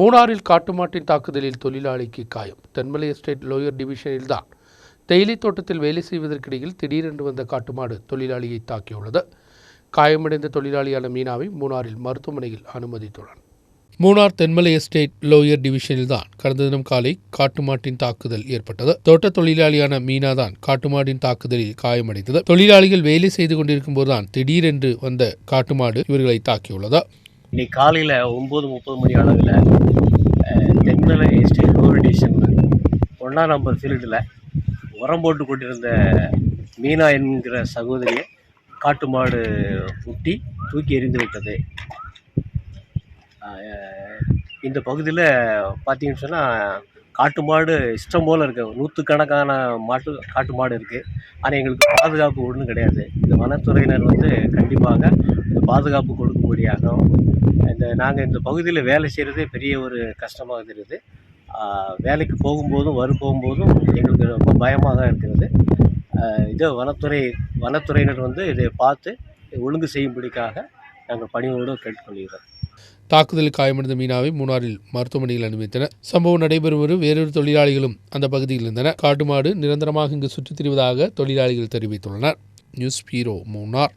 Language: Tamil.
மூணாறில் காட்டுமாட்டின் தாக்குதலில் தொழிலாளிக்கு காயம். தென்மலை எஸ்டேட் லோயர் டிவிஷனில்தான். தேயிலை தோட்டத்தில் வேலை செய்வதற்கிடையில் திடீரென்று வந்த காட்டுமாடு தொழிலாளியை தாக்கியுள்ளது. காயமடைந்த தொழிலாளியான மீனாவை மூணாரில் மருத்துவமனையில் அனுமதித்துள்ளனர் மூணார் தென்மலை எஸ்டேட் லோயர் டிவிஷனில் தான் கடந்த தினம் காலை காட்டுமாட்டின் தாக்குதல் ஏற்பட்டது. தோட்ட தொழிலாளியான மீனா தான் காட்டுமாடின் தாக்குதலில் காயமடைந்தது. தொழிலாளிகள் வேலை செய்து கொண்டிருக்கும் போதுதான் திடீரென்று வந்த காட்டுமாடு இவர்களை தாக்கியுள்ளது. இன்னைக்கு காலையில் ஒம்பது முப்பது மணி அளவில் தென்மலை எஸ்டேட் ஓரிடேஷன் ஒன்றாம் நம்பர் ஃபீல்டில் உரம் போட்டு கொண்டிருந்த மீனா என்கிற சகோதரியை காட்டு மாடு முட்டி தூக்கி எறிந்து விட்டது. இந்த பகுதியில் பார்த்தீங்கன்னு சொன்னால் காட்டு மாடு இஷ்டம் போல் இருக்கு. நூற்றுக்கணக்கான மாட்டு காட்டு மாடு இருக்குது ஆனால் எங்களுக்கு பாதுகாப்பு ஒன்றும் கிடையாது. இந்த வனத்துறையினர் வந்து கண்டிப்பாக பாதுகாப்பு கொடுக்கும்படியாகவும் இந்த நாங்கள் இந்த பகுதியில் வேலை செய்கிறதே பெரிய ஒரு கஷ்டமாக தெரியுது. வேலைக்கு போகும்போதும் வரும் போகும்போதும் எங்களுக்கு ரொம்ப பயமாக தான் இருக்கிறது. இதோ வனத்துறை வனத்துறையினர் வந்து இதை பார்த்து ஒழுங்கு செய்யும்படிக்காக நாங்கள் பணியோடு கேட்டுக்கொள்கிறோம். தாக்குதலில் காயமடைந்த மீனாவை மூணாறில் மருத்துவமனையில் அனுமதித்தனர். சம்பவம் நடைபெறும் வரும் வேறொரு தொழிலாளிகளும் அந்த பகுதியில் இருந்தனர். காட்டுமாடு நிரந்தரமாக இங்கு சுற்றித் திரிவதாக தொழிலாளிகள் தெரிவித்துள்ளனர். News bureau Munnar.